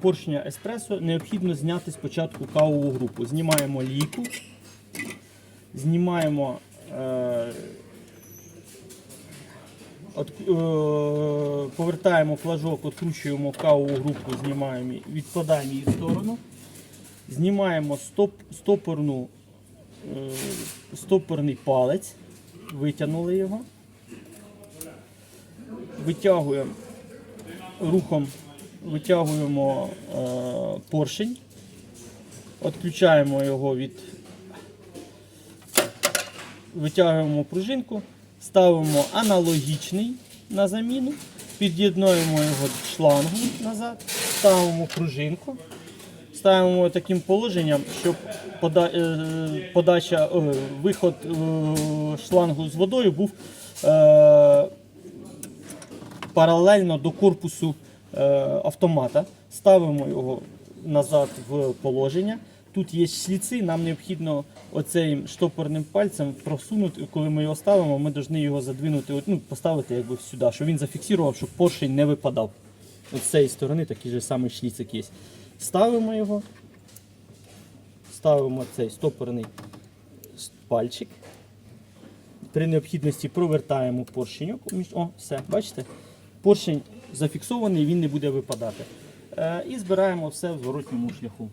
Поршня- еспресо необхідно зняти спочатку кавову групу. Знімаємо лійку, знімаємо е, е, повертаємо флажок, відкручуємо кавову групу, знімаємо, відкладаємо її в сторону. Знімаємо стоп, стопорну, е, стопорний палець, витягнули його. Витягуємо рухом витягуємо е, поршень, відключаємо його від. Витягуємо пружинку, ставимо аналогічний на заміну, під'єднуємо його до шлангу назад, ставимо пружинку, ставимо таким положенням, щоб пода, е, подача, е, виход шлангу з водою був паралельно до корпусу автомата. Ставимо його назад в положення. Тут є шліци, нам необхідно оцим штопорним пальцем просунути. Коли ми його ставимо, ми повинні його задвинути, ну, поставити якби сюди, щоб він зафіксував, щоб поршень не випадав. З цієї сторони такий же самий шліцик є. Ставимо його, ставимо цей стопорний пальчик. При необхідності провертаємо поршеньок. О, все, бачите? Поршень зафіксований, він не буде випадати. Е, і збираємо все в зворотньому шляху.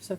Все.